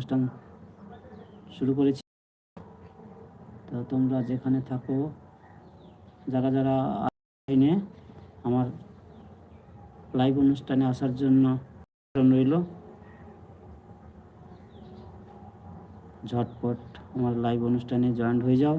অনুষ্ঠান শুরু করেছি। তো তোমরা যেখানে থাকো, যারা যারা আইনে আমার লাইভ অনুষ্ঠানে আসার জন্য রইল। ঝটপট আমার লাইভ অনুষ্ঠানে জয়েন্ট হয়ে যাও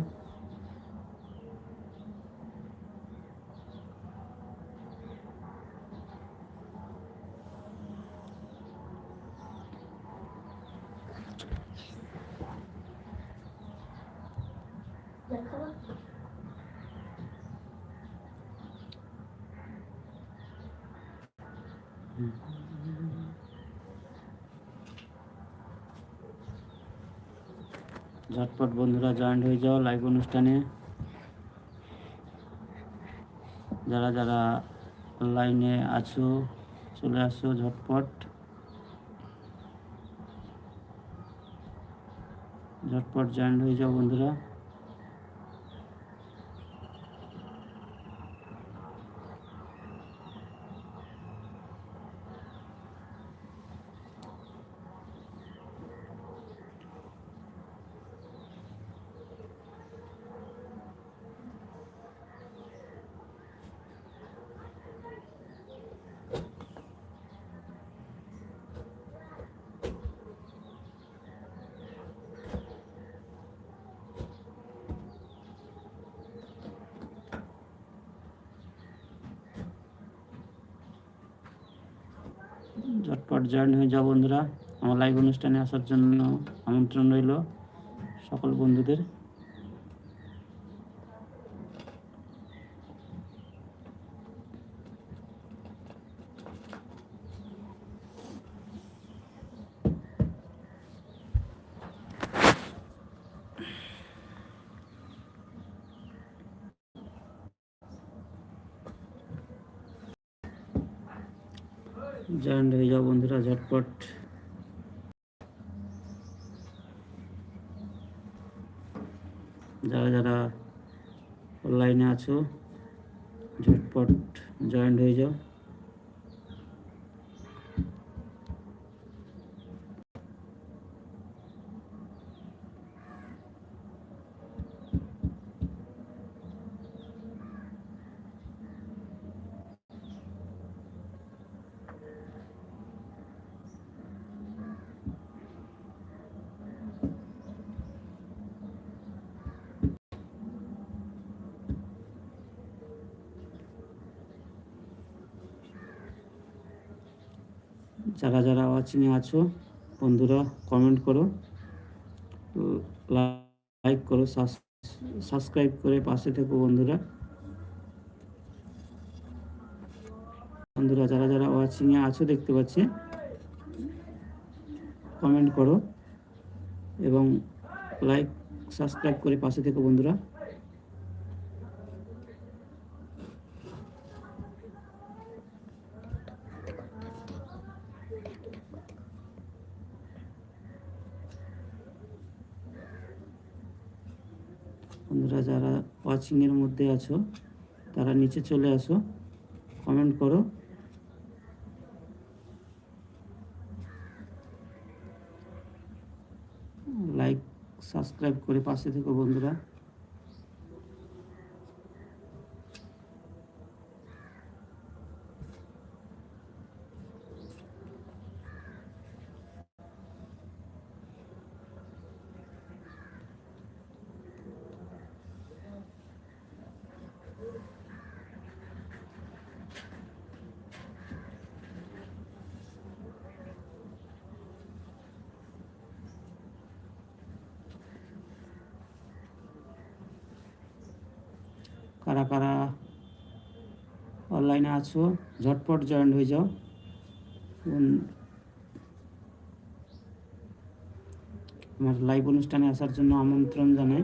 ঝটপট বন্ধুরা জয়েন্ট হয়ে যাও লাইভ অনুষ্ঠানে যারা যারা লাইনে আছো চলে আসো ঝটপট ঝটপট জয়েন্ট হয়ে যাও বন্ধুরা ঝটপট জয়েন হয়ে যাও বন্ধুরা। আমার লাইভ অনুষ্ঠানে আসার জন্য আমন্ত্রণ রইল সকল বন্ধুদের। জয়েন্ট ঝটপট যারা যারা অনলাইনে আছো ঝটপট জয়েন্ট হয়ে যাও। যারা যারা ওয়াচিংয়ে আছো, বন্ধুরা কমেন্ট করো লাইক করো সাবস্ক্রাইব করে পাশে থেকো বন্ধুরা। বন্ধুরা যারা যারা ওয়াচিংয়ে আছো দেখতে পাচ্ছি কমেন্ট করো এবং লাইক সাবস্ক্রাইব করে পাশে থেকো বন্ধুরা যারা ওয়াচিংয়ের মধ্যে আছো, তারা নিচে চলে আসো কমেন্ট করো। লাইক সাবস্ক্রাইব করে পাশে থেকো বন্ধুরা কারা কারা অনলাইনে আছো, ঝটপট জয়েন হয়ে যাও। আমার লাইভ অনুষ্ঠানে আসার জন্য আমন্ত্রণ জানাই।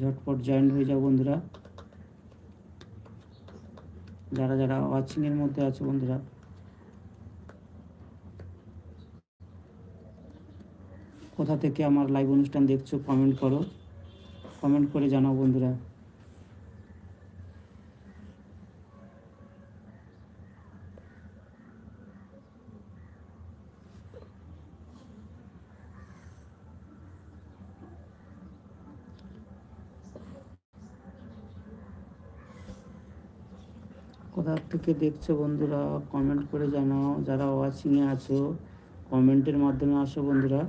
ঝটপট জয়েন হয়ে যাও বন্ধুরা। যারা যারা ওয়াচিংয়ের মধ্যে আছো বন্ধুরা। কোথা থেকে আমার লাইভ অনুষ্ঠান দেখছ কমেন্ট করো। কমেন্ট করে জানাও বন্ধুরা কোথা থেকে দেখছ বন্ধুরা কমেন্ট করে জানাও। যারা ওয়াচিংয়ে আছো কমেন্টের মাধ্যমে আসো বন্ধুরা।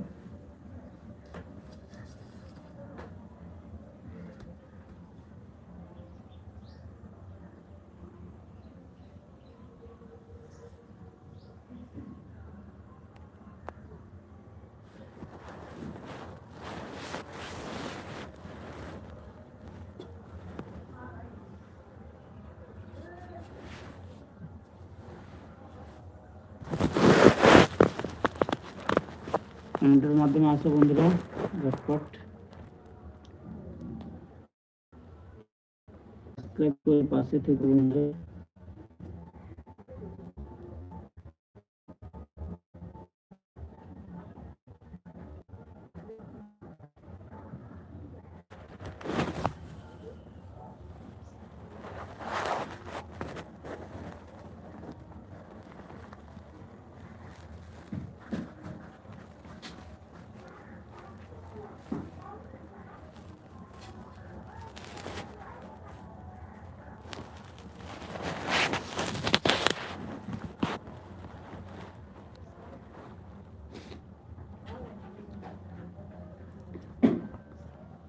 কমেন্টের মাধ্যমে আসো বন্ধুরা ঝটপট। সাবস্ক্রাইব করে পাশে থেকে বন্ধুরা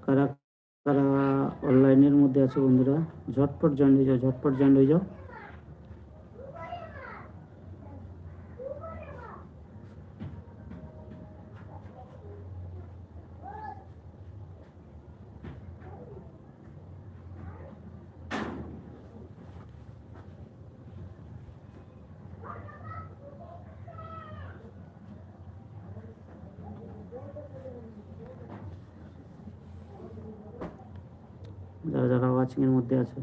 কারা কারা অনলাইনের মধ্যে আছে বন্ধুরা ঝটপট জয়েন হয়ে যাও ঝটপট জয়েন হয়ে যাও যারা যারা ওয়াচিংয়ের মধ্যে আছো?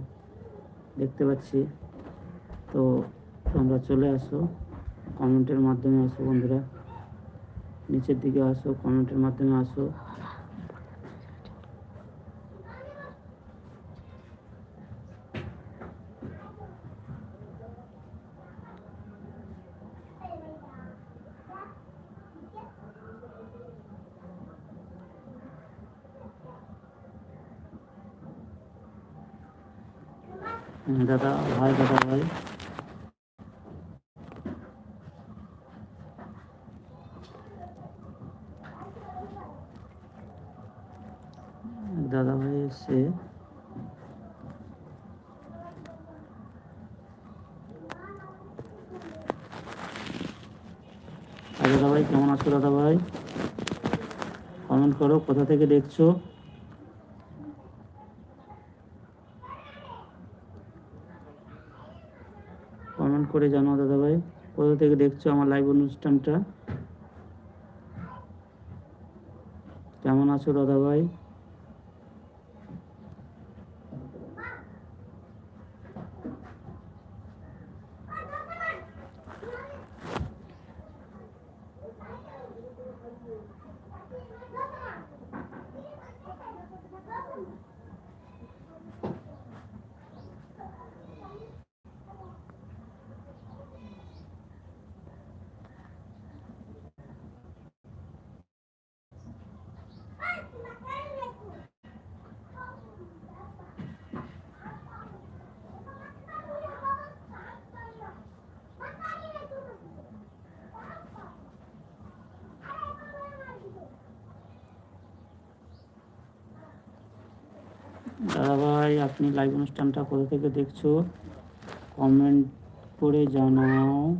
দেখতে পাচ্ছি। তো তোমরা চলে আসো। কমেন্টের মাধ্যমে আসো বন্ধুরা। নিচের দিকে আসো, কমেন্টের মাধ্যমে আসো হুম, দাদা, ভাই দাদা ভাই। দাদা ভাই এসে দাদা ভাই, কেমন আছো দাদা ভাই? কমেন্ট করো, কোথা থেকে দেখছ? কমেন্ট করে জানাও দাদা ভাই কোথা থেকে দেখছ আমার লাইভ অনুষ্ঠানটা? কেমন আছো দাদা ভাই দাদা ভাই আপনি লাইভ অনুষ্ঠানটা কোথা থেকে দেখছ? কমেন্ট করে জানাও।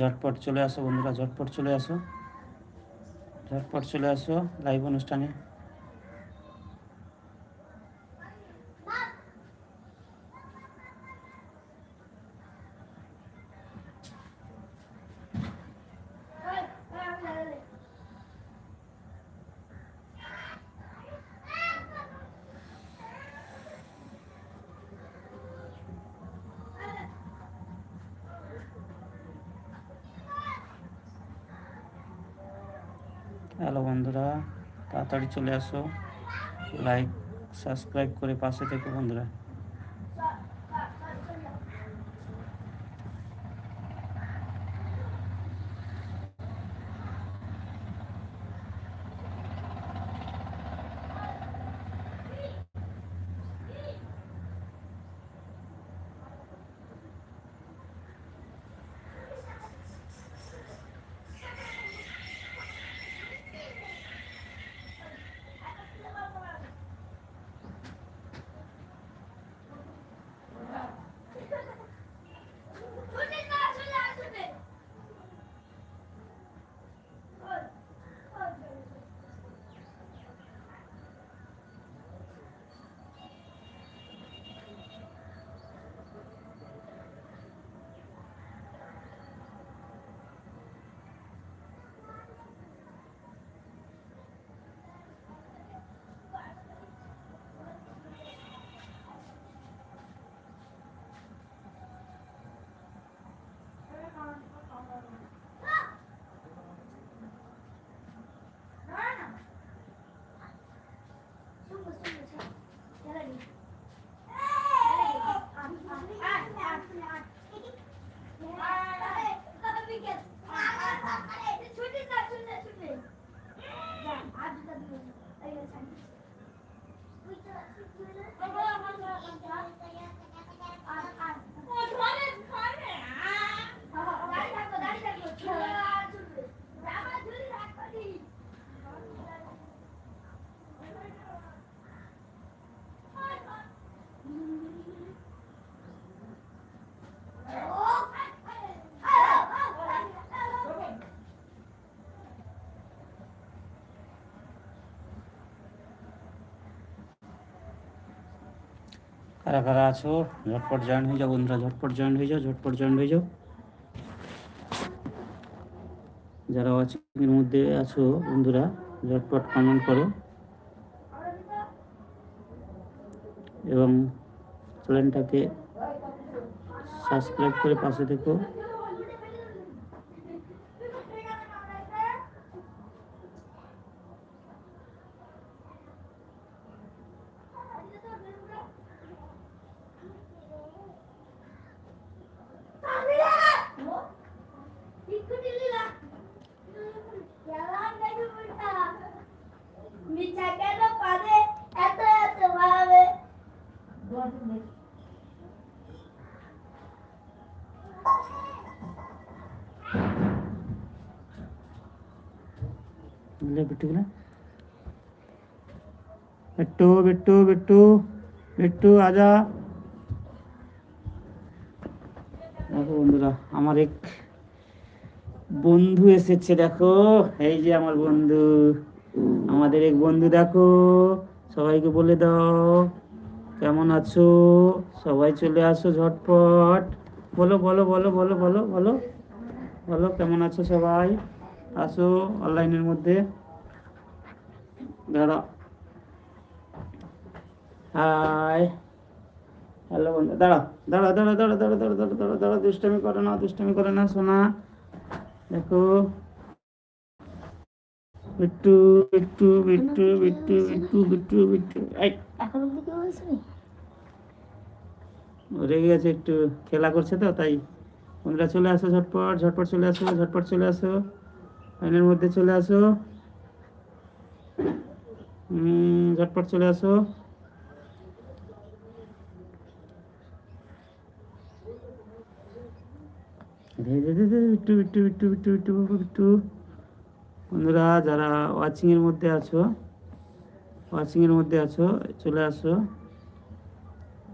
ঝটপট চলে আসো বন্ধুরা ঝটপট চলে আসো। ঝটপট চলে আসো লাইভ অনুষ্ঠানে হ্যালো বন্ধুরা তাড়াতাড়ি চলে আসো। লাইক সাবস্ক্রাইব করে পাশে থেকে বন্ধুরা। কারা কারা আছো, ঝটপট জয়েন হয়ে যাও বন্ধুরা, ঝটপট জয়েন হয়ে যাও, ঝটপট জয়েন হয়ে যাও। যারা ওয়াচিং এর মধ্যে আছো বন্ধুরা, ঝটপট কমেন্ট করো। এবং চ্যানেলটাকে সাবস্ক্রাইব করে পাশে থেকো মিঠাকেলো পারে এত এত ভাবে বুঝলে বিট্টুগুলো বিট্টু বিট্টু বিট্টু বিট্টু আজা দেখো বন্ধুরা, আমার এক বন্ধু এসেছে, দেখো। এই যে আমার বন্ধু, আমাদের এক বন্ধু, দেখো। সবাইকে বলে দাও, কেমন আছো? সবাই চলে আসো ঝটপট। বলো বলো বলো বলো বলো বলো বলো, কেমন আছো সবাই? আসো অনলাইনের মধ্যে। দাঁড়া হাই হ্যালো বন্ধু। দাঁড়া দাঁড়া দাঁড়া দাঁড়া দাঁড়া দাঁড়া দাঁড়া দাঁড়া দাঁড়া দুষ্টামি করে না দুষ্টামি করে না শোনা দেখো। বিট্টু বিট্টু বিট্টু বিট্টু বিট্টু বিট্টু বিট্টু। এখন রেগে গেছে একটু। খেলা করছে তো তাই। বন্ধুরা চলে আসো ঝটপট ঝটপট চলে আসো ঝটপট চলে আসো। লাইনের মধ্যে চলে আসো। হুম, ঝটপট চলে আসো ধীরে ধীরে ধীরে বিট্টু বিট্টু বিট্টু বিট্টু বিট্টু বাবু, বিট্টু বন্ধুরা যারা ওয়াচিং এর মধ্যে আছো ওয়াচিং এর মধ্যে আছো চলে আসো।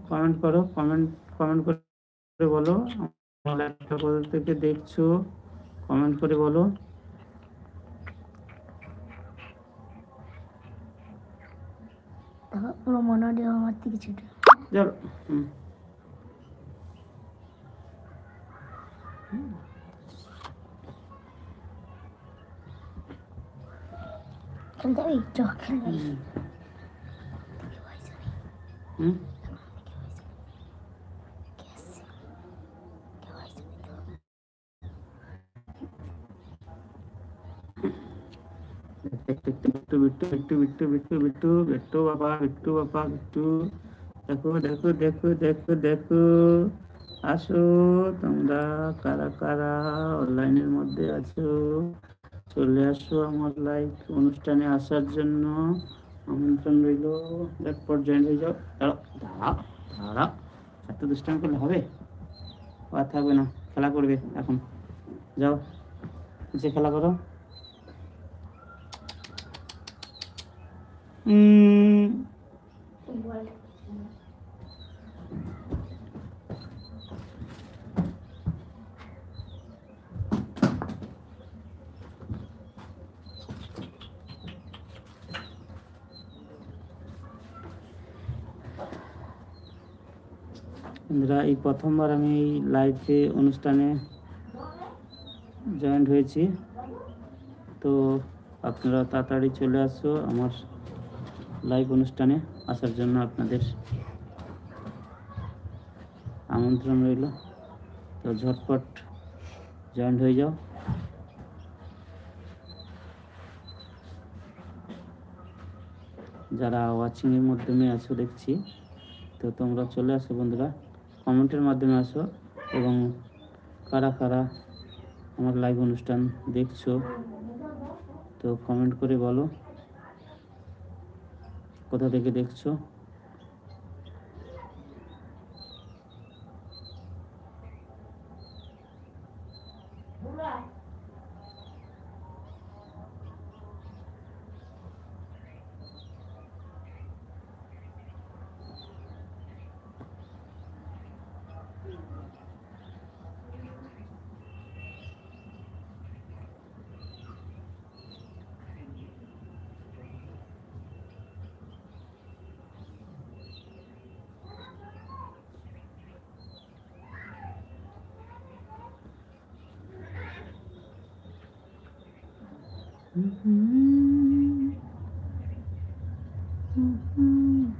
কমেন্ট করো কমেন্ট কমেন্ট করে বলো। কোথা থেকে দেখছ কমেন্ট করে বলো। পুরো মনে হয় আমার থেকে ছোট। চলো হুম খেলতে হবে চ খেলবে হুম বিট্টু বিট্টু বিট্টু বিট্টু বিট্টু বিট্টু বাবা বিট্টু বাবা বিট্টু দেখো দেখো দেখো দেখো দেখো আসো তোমরা কারা কারা অনলাইনের মধ্যে আছো চলে আসো আমার লাইভ অনুষ্ঠানে আসার জন্য। আমন্ত্রণ রইল। ঝটপট জয়েন হয়ে যাও। দাঁড়া দাঁড়া দাঁড়াও। এত দুষ্টান করলে হবে? আর থাকবে না। খেলা করবে এখন। যাও যে খেলা করো। উম, বন্ধুরা, এই প্রথমবার আমি এই লাইভে অনুষ্ঠানে জয়েন্ট হয়েছি। তো আপনারা তাড়াতাড়ি চলে আসো আমার লাইভ অনুষ্ঠানে। আসার জন্য আপনাদের আমন্ত্রণ রইল। তো ঝটপট জয়েন্ট হয়ে যাও। যারা ওয়াচিংয়ের মাধ্যমে আছো, দেখছি। তো তোমরা চলে আসো বন্ধুরা। কমেন্টের মাধ্যমে আসো এবং কারা কারা আমার লাইভ অনুষ্ঠান দেখছ, তো কমেন্ট করে বলো কোথা থেকে দেখছ। Mm-hmm. Mm-hmm.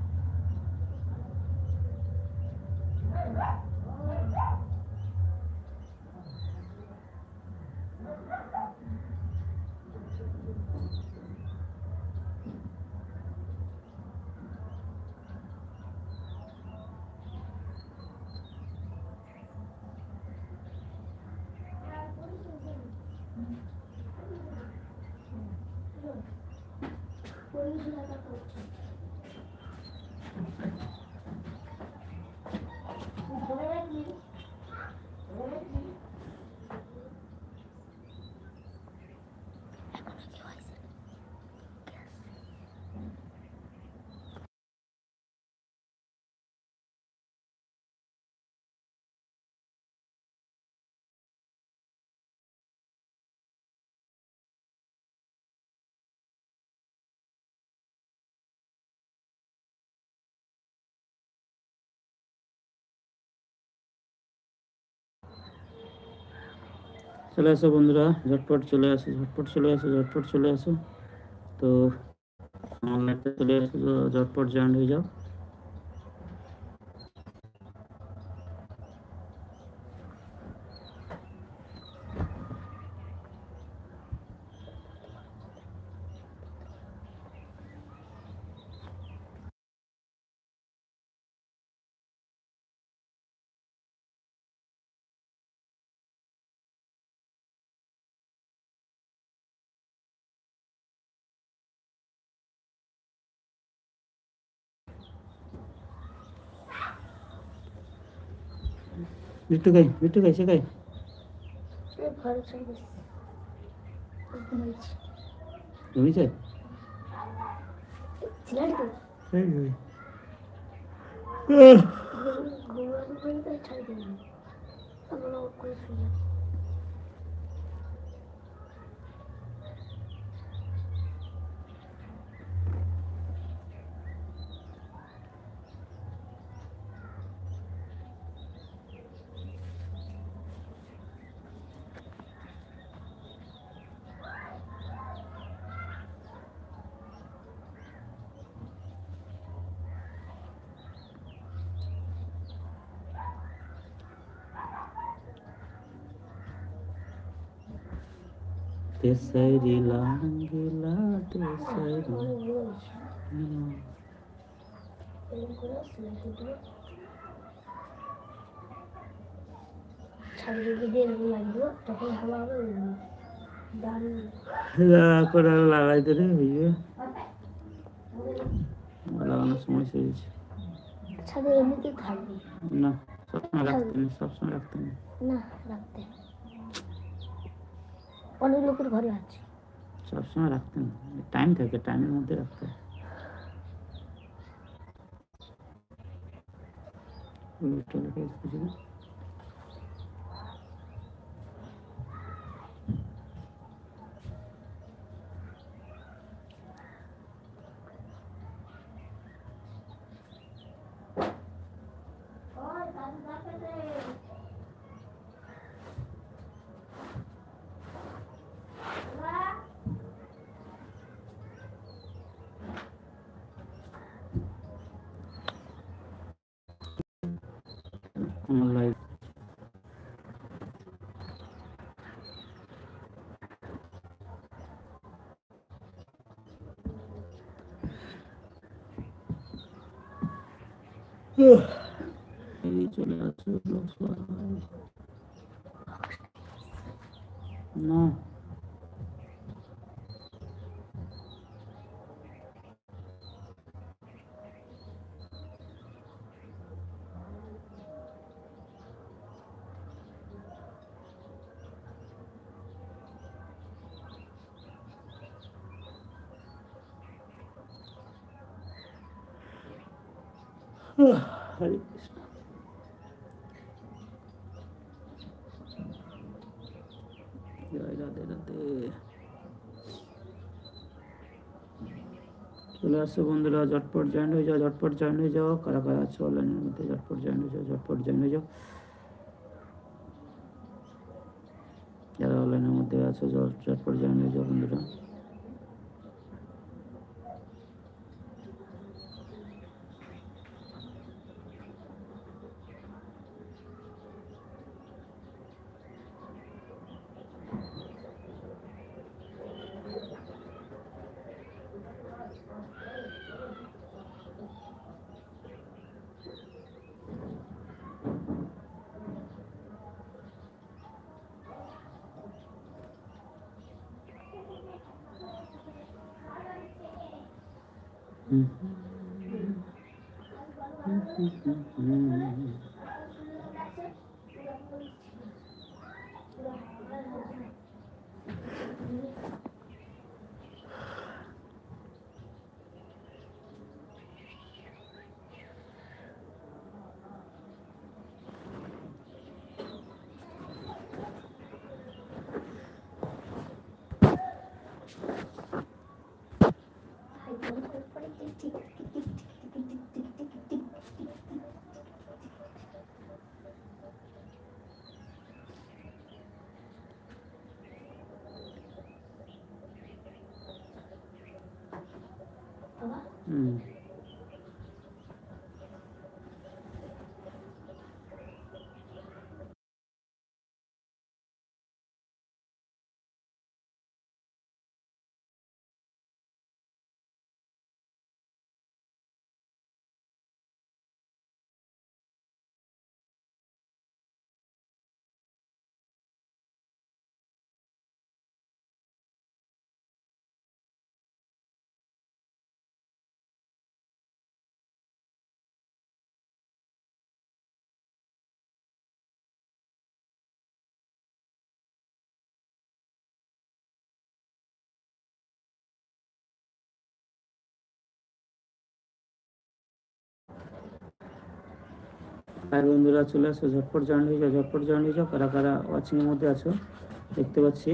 চলে আসো বন্ধুরা, ঝটপট চলে আসো, ঝটপট চলে আসো, ঝটপট চলে আসো। তো আমার লাইভটা চলে আসো তো ঝটপট জয়েন হয়ে যাও। বিট্টু গাই বিট্টু গাই সে গাই। ঘুমিয়েছি ঘুমিয়েছে ছিলেন তো দারুণ লাগা করে লাগাই দিলে হইবে লাগানোর সময় শেষ। ছাদে এমনিতেই থাকবে? না সবসময় রাখতে নেই সবসময় রাখতে নেই। না রাখতে। অনেক লোকের ঘরে আছে সবসময় রাখতে নেই টাইম থাকে টাইমের মধ্যে রাখতে হয়। উল্টো লেখা আছে বুঝলি? আমার লাইফ এই চলে ব্লগস না। আসো বন্ধুরা, ঝটপট জয়েন হয়ে যাও, ঝটপট জয়েন হয়ে যাও। কারা কারা আছো অনলাইনের মধ্যে, ঝটপট জয়েন হয়ে যাও, ঝটপট জয়েন হয়ে যাও। যারা অনলাইনের মধ্যে আছো, ঝট- ঝটপট জয়েন হয়ে যাও বন্ধুরা হুম। হুম, হুম, হুম, হুম। বাবা হুম। আর বন্ধুরা চলে আসো, ঝটপট জয়েন হয়ে যাও, ঝটপট জয়েন হয়ে যাও, কারা কারা ওয়াচিং এর মধ্যে আছো, দেখতে পাচ্ছি।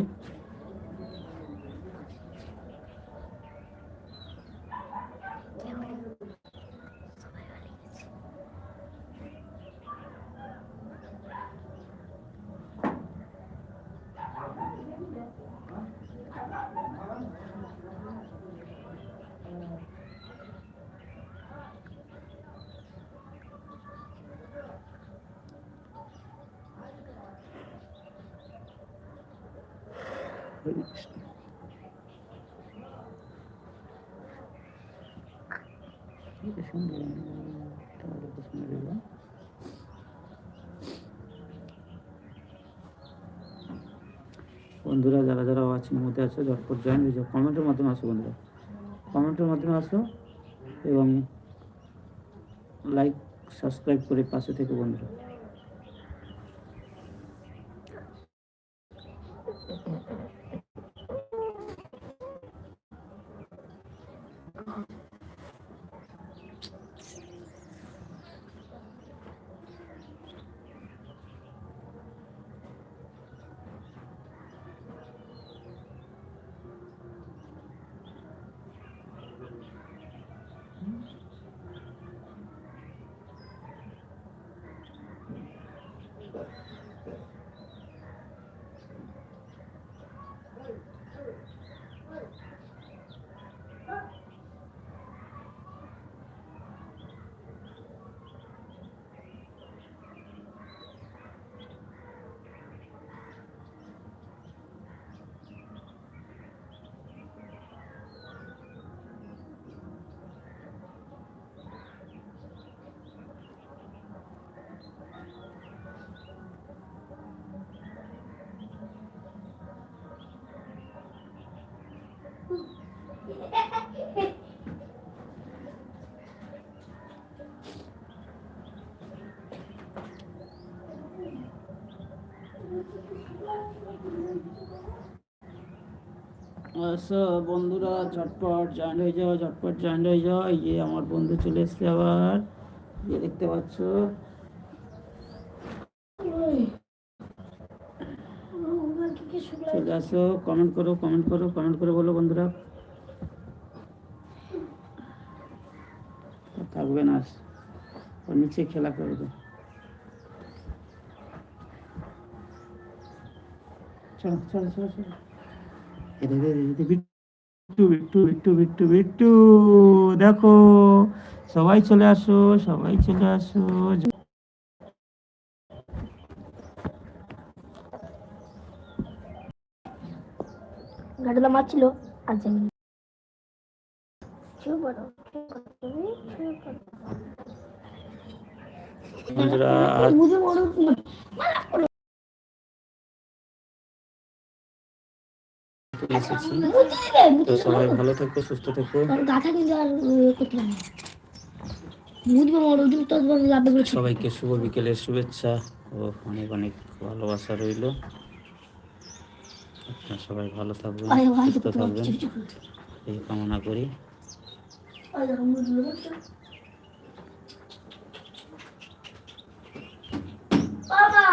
বন্ধুরা, যারা যারা ওয়াচিং মধ্যে আছে, ঝটপট জয়েন হয়ে যাও। কমেন্টের মাধ্যমে আসো বন্ধুরা। কমেন্টের মাধ্যমে আসো এবং লাইক সাবস্ক্রাইব করে পাশে থেকে বন্ধুরা। বন্ধুরা, ঝটপট জয়েন হয়ে যাও, ঝটপট জয়েন্ট হয়ে যাও। এই যে আমার বন্ধু চলে এসছে আবার। যে দেখতে পাচ্ছ। চলে আসো কমেন্ট করো কমেন্ট করো কমেন্ট করে বলো বন্ধুরা। থাকবে না। নিচে খেলা করবে। চলো চলো চলো চলো। বিট্টু বিট্টু বিট্টু বিট্টু বিট্টু দেখো সবাই চলে আসো সবাই চলে আসো গাড়িটা মারছিল আর জানি করো, এসেছি তো সবাই ভালো থেকো সুস্থ থেকো গাথা কিন্তু আর ইয়ে করতে পারে সবাইকে শুভ বিকেলের শুভেচ্ছা ও অনেক অনেক ভালোবাসা রইল আপনারা সবাই ভালো থাকবেন সুস্থ থাকবেন এই কামনা করি? বাবা